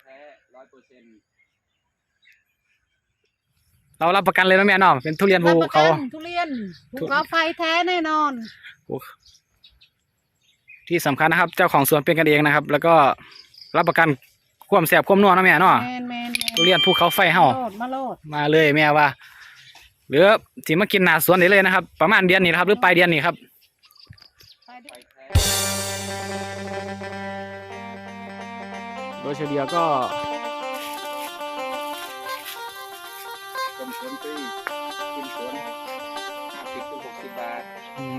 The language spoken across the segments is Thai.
แท้ร้อยเปอร์เซ็นต์เรารับประกันเลยนะแม่เนาะเป็นทุเรียนภูรับประเขากันทุเรียนภูเขาไฟแท้แน่นอน ที่สำคัญนะครับ เจ้าของสวนเป็นกันเองนะครับ แล้วก็รับประกันความแสบความนัวนะแม่เนาะแมนแมนแมนทุเรียนภูเขาไฟเฮาโลดมาโลดมาเลยแม่ว่าหรือสิมากินหนาสวนได้เลยนะครับ ประมาณเดือนนี้นะครับ หรือปลายเดือนนี้ครับ ไปดิ ไฟแท้ ยเฉลี่ยก็ชมสวนฟรีกินสวนห้าสิบถึงหกสิบบาท อืม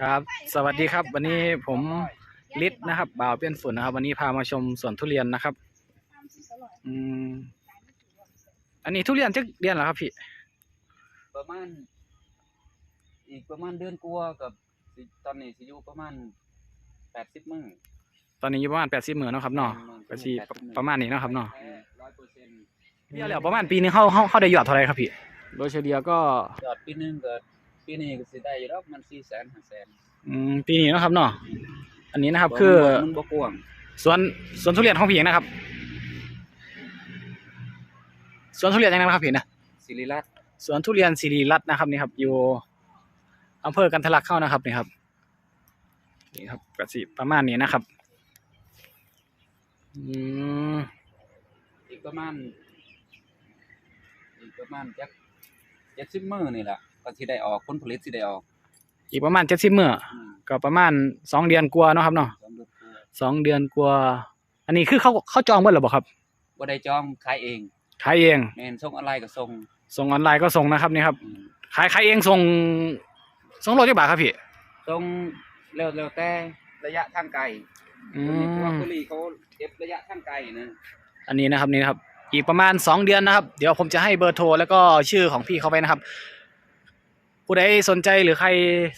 ครับ สวัสดีครับ วันนี้ผมลิศนะครับ บ่าวเปี้ยนฝุ่นนะครับ วันนี้พามาชมสวนทุเรียนนะครับ อืม อันนี้ทุเรียนจะเดือนเหรอครับพี่ ประมาณ อีกประมาณเดือนกว่ากับสิตอนนี้สิอยู่ประมาณแปดสิบมื้อตอนนี้อยู่ประมาณแปดสิบหมื่นเนาะครับเนาะก็สิประมาณนี้เนาะครับเนาะร้อยเปอร์เซ็นต์เบี้ยแล้วประมาณปีนึงเข้าเข้าเข้าได้ยอดเท่าไหรครับพี่ โดยเฉลี่ยก็ยอดปีหนึงก็ปีนี้ก็สิได้อยู่แล้วมันสี่แสนห้าแสนอืมปีนี้เนาะครับเนาะอันนี้นะครับคือมันบ่กว้างสวนสวนทุเรียนของพี่เองนะครับสวนทุเรียนยังไงนะครับพี่นะศิริรัตน์ สวนทุเรียนสิริรัตน์นะครับนี่ครับ อยู่อำเภอกันทะลักเข้านะครับนี่ครับนี่ครับกสิประมาณนี้นะครับอืมอีกประมาณอีกประมาณจักเจ็ดสิบมื้อนี่แหละก็สิได้ออกผลผลิตสิได้ออก อีกประมาณเจ็ดสิบเมื่ออืมก็ประมาณสองเดือนกว่าเนาะครับเนาะสองเดือนกว่าสองเดือนกว่าอันนี้คือเขาเขาจองเมื่อหรือเปล่าครับบ่ได้จองขายเองขายเองแม่นส่งออนไลน์ก็ส่ง ส่งออนไลน์ก็ส่งนะครับนี่ครับอืมขายขายเองส่งส่งโลจักบาทครับพี่ส่งแล้วแล้วแต่ระยะทางไกลอืเพราะว่ามคุรีเขาเก็บระยะทางไกลนะ อันนี้นะครับนี่นะครับอีกประมาณสองเดือนนะครับ เดี๋ยวผมจะให้เบอร์โทรแล้วก็ชื่อของพี่เขาไปนะครับ ผู้ใดสนใจหรือใคร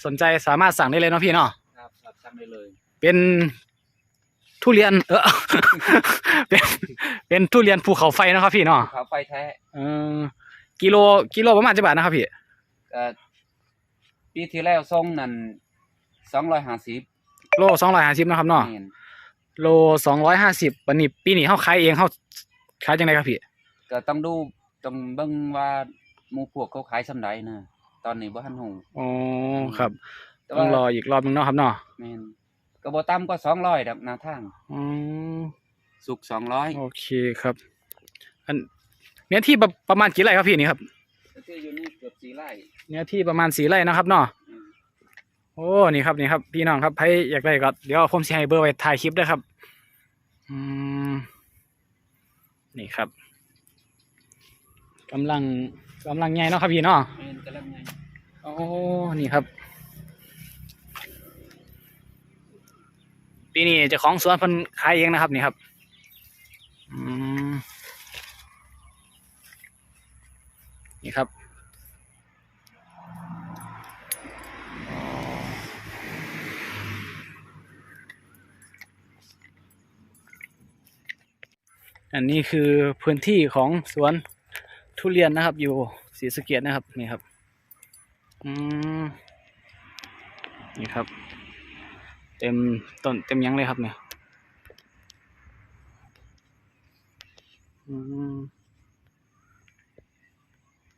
สนใจสามารถสั่งได้เลยเนาะพี่เนาะครับครับทำได้เลยเป็นทุเรียนเออ เป็นเป็นทุเรียนภูเขาไฟเนาะครับพี่เนาะเขาไฟแท้เออ กิโลกิโลประมาณจะบาทนะครับพี่ก็ปีที่แล้วส่งนั่นสองร้อยห้าสิบโลสองร้อยห้าสิบนาะครับเนาะเห็นโลสองร้อยห้าสิบวันนี้ปีนี้เขาขายเองเขาขายจังไงครับพี่ก็ต้องดูต้องเบิ่งว่าหมู่พวกเขาขายสำไรนะตอนนี้บ่ทันฮู้อ๋อครับแต่ต้อว่างรออีกรอบหนึงเนาะครับเนาะแม่นก็บ่ต่ำกว่า200ดอกหน้าทางอืมสุก200โอเคครับ อัน เนื้อที่ประประมาณกี่ไร่ครับพี่นี่ครับก็คืออยู่นี่เกือบ4ไร่ เนื้อที่ประมาณสี่ไร่นะครับเนาะอืม โอ้นี่ครับนี่ครับ พี่น้องครับใครอยากได้ก็เดี๋ยวผมสิให้เบอร์ไว้ถ่ายคลิปด้วยครับอืมนี่ครับกำลังกำลังใหญ่เนาะครับพี่เนาะ แม่นกำลังไงโอ้นี่ครับ ปีนี้เจ้าของสวนเพิ่นขายเองนะครับ นี่ครับ อืม นี่ครับอันนี้คือพื้นที่ของสวนทุเรียนนะครับ อยู่ศรีสะเกดนะครับนี่ครับอืมนี่ครับ เต็มต้นเต็มยังเลยครับเนี่ยอืม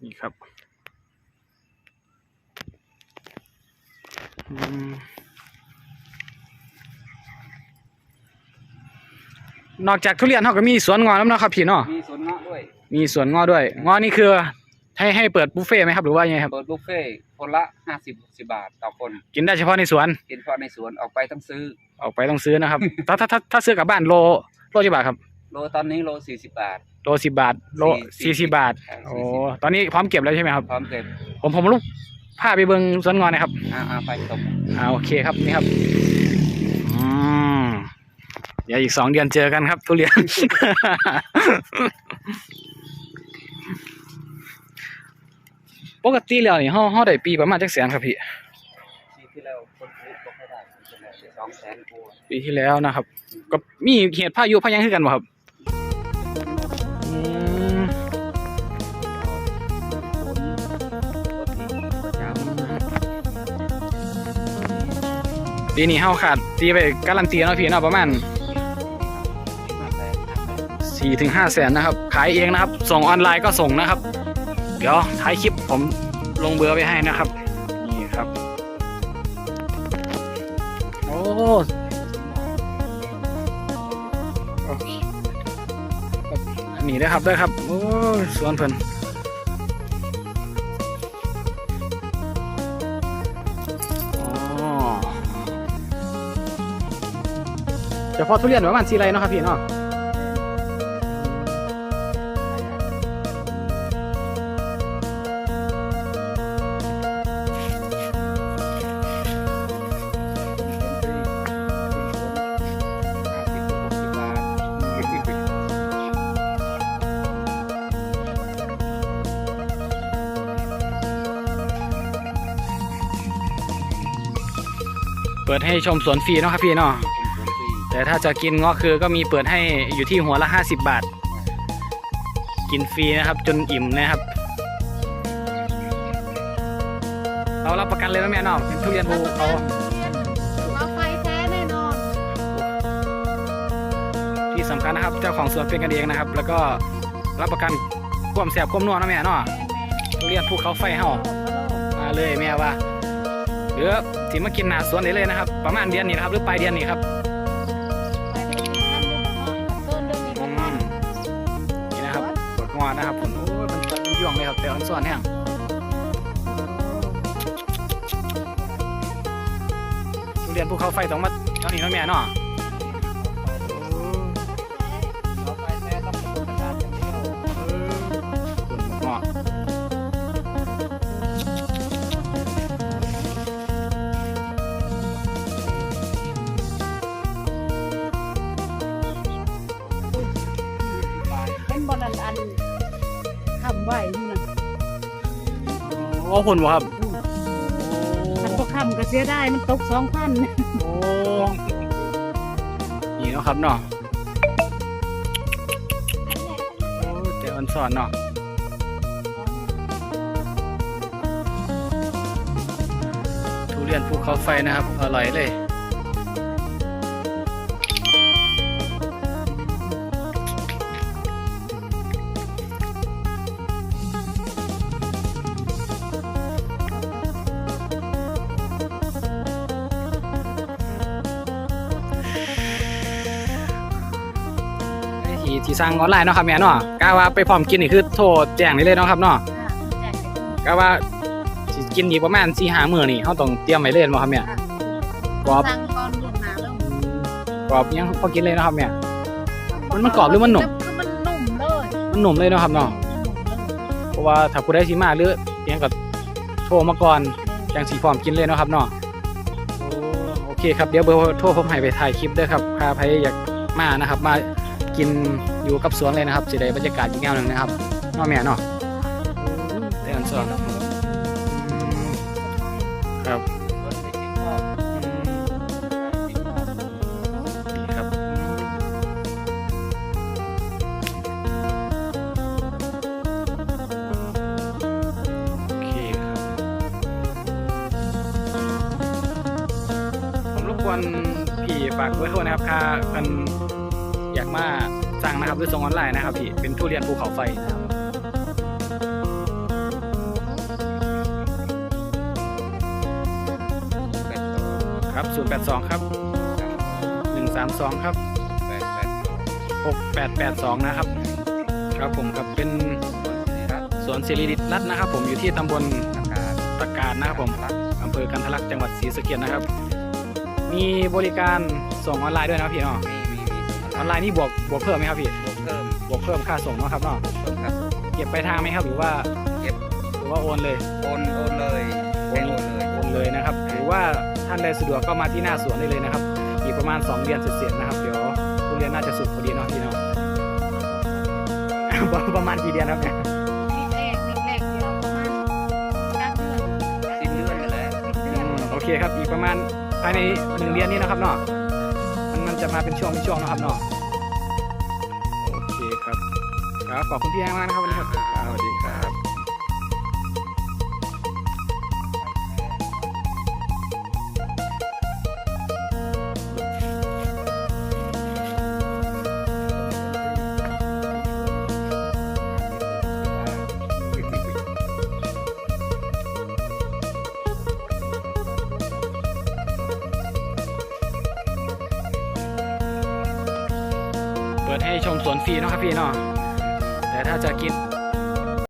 นี่ครับอืมนอกจากทุเรียนเขาก็มีสวนงอแล้วเนาะครับพี่เนาะมีสวนเงาะด้วย มีสวนงอด้วยงอนี่คือให้ให้เปิดบุฟเฟ่ต์ไหมครับหรือว่ายังไงครับเปิดบุฟเฟ่ต์คนละ50 60บาทต่อคน กินได้เฉพาะในสวน กินเฉพาะในสวนออกไปต้องซื้อ ออกไปต้องซื้อนะครับ ถ้าถ้าถ้าถ้าซื้อกลับบ้านโลโลกี่บาทครับ โลตอนนี้โล40บาท โลสิบบาท โลสี่สี่สิสิบบบาทอ่าโอ้ 40 ตอนนี้พร้อมเก็บแล้วใช่ไหมครับ พร้อมเก็บผมผมลูกพาไปเบิ่งสวนงอนหนะครับ อ่าๆไปตบอ่าโอเคครับนี่ครับอืมเดี๋ยวอีกสองเดือนเจอกันครับ ทุเรียน ปกติแล้วนี่เฮาเฮาได้ปีประมาณจักแสนครับพี่ปีที่แล้วคนผลิตบ่ค่อยได้ปีที่แล้วได้200,000กว่าปีที่แล้วนะครับ ก็มีเหตุพายุพายังคือกันบ่ครับ ปีนี้เฮาขาดตีไปการันตีเนาะพี่นะประมาณ4ถึง5แสนนะครับ ขายเองนะครับ ส่งออนไลน์ก็ส่งนะครับ เดี๋ยวท้ายคลิปผมลงเบอร์ไปให้นะครับ นี่ครับ โอ้ นนี้นะครับได้ครับโอ้สวนเพิ่นอ๋อเฉพาะทุเรียนประมาณสี่ไรเนาะครับพี่เนาะ ปิดให้ชมสวนฟรีเนาะครับพี่เนาะแต่ถ้าจะกินเงาะคือก็มีเปิดให้อยู่ที่หัวละ 50 บาท กินฟรีนะครับ จนอิ่มนะครับ เรารับประกันเลยนะแม่เนาะเป็นทุเรียนภูเขาเขาไฟแท้แน่นอน ที่สำคัญนะครับเจ้าของสวนเป็นกันเองนะครับ แล้วก็รับประกันความแสบความนัวนะแม่เนาะทุเรียนภูเขาไฟเฮามาเลยแม่ว่า รือที่มากินหนาสวนได้เลยนะครับ ประมาณเดือนนี้นะครับ หรือปลายเดือนนี้ครับไปได้ที่ท่านดูหน่อยเกินเรื่องนี้อืก็พอมนี่นะครับปวดงอนะครับผมโอ้ยมันจะย่วงเลยครับแต่อันส่วนแห้งทุเรียนภูเขาไฟต้องมาเท่านี้เนาะแม่เนาะ ลอันอันทำไหวนี่นะโอ้คุณบ่ครับมันก็คำก็เสียได้มันตกสองพันโอ้นี่เนาะครับเนาะโอ้แต่อันสอนเนาะทุเรียนภูเขาไฟนะครับ อร่อยเลย ที่ที่สร้างออนไลน์เนาะครับแม่เนาะกะว่าไปพร้อมกินนี่คือโทรแจ้งได้เลยเนาะครับเนาะกะว่าสิกินอีกประมาณสี่ห้ามื้อนี่เฮาต้องเตรียมไว้เลยเนาะครับแม่กรอบสั่งก่อนล่วงหน้าแล้วกรอบยังพอกินเลยเนาะครับแม่มันมันกรอบหรือมันหนุ่มคือมันนุ่มเลยมันหนุ่มเลยเนาะครับเนาะเพราะว่าถ้าผู้ใดสิมาหรือเพียงก็โทรมาก่อนจังสิพร้อมกินเลยเนาะครับเนาะโอ้โอเคครับเดี๋ยวเบอร์โทรผมให้ไปถ่ายคลิปเด้อครับถ้าใครอยากมานะครับมา กินอยู่กับสวนเลยนะครับสิได้บรรยากาศอีกแนวหนึงนะครับนาแม่เนาะเตือนสอนครับรถไม่คิดว่าอืมคิดว่านี่ครับโอเคครับผมรบกวนพี่ฝากเบอร์โทรนะครับค่าเพิ่น อยากมาสั่งนะครับหรือส่งออนไลน์นะครับพี่เป็นทุเรียนภูเขาไฟนะครับแปดโตครับ082 ครับ 132 ครับแปดแปดโต6882 นะครับ ครับผมครับเป็นคนสิริรัตน์สวนสิริรัตน์นะครับ ผมอยู่ที่ตำบลอากาศตะการนะครับผมรักอำเภอกันทลักจังหวัดศรีสะเกษนะครับ มีบริการส่งออนไลน์ด้วยนะพี่เนาะ ออนไลน์นี่บวกบวกเพิ่มไหมครับพี่บวกเพิ่มบวกเพิ่มค่าส่งเนาะครับเนาะบวกเพิ่มครับเก็บไปลายทางไหมครับหรือว่าเก็บหรือว่าโอนเลยโอนโอนเลยโอให้นโอนเลยโอนเลยนะครับ หรือว่าท่านใดสะดวกก็มาที่หน้าสวนได้เลยนะครับ อีกประมาณ 2 เดือนเสร็จๆนะครับ เดี๋ยวทุเรียนน่าจะสุกพอดีเนาะพี่เนาะประมาณกี่เดือนครับเนี่ยมีเลขมีเลขเดียวประมาณกลางเดือนสิ้นเดือนนี่แหละสิบเดือือนมโอเคครับอีกประมาณภายในหนึ่งเดือนนี้นะครับเนาะ มันมันจะมาเป็นช่วงเป็นช่วงนะครับเนาะโอเคครับครับขอบคุณพี่แองมากนะครับวันนี้ครับครับสวัสดีครับ ให้ชมสวนฟรีเนาะครับพี่เนาะแต่ถ้าจะกิน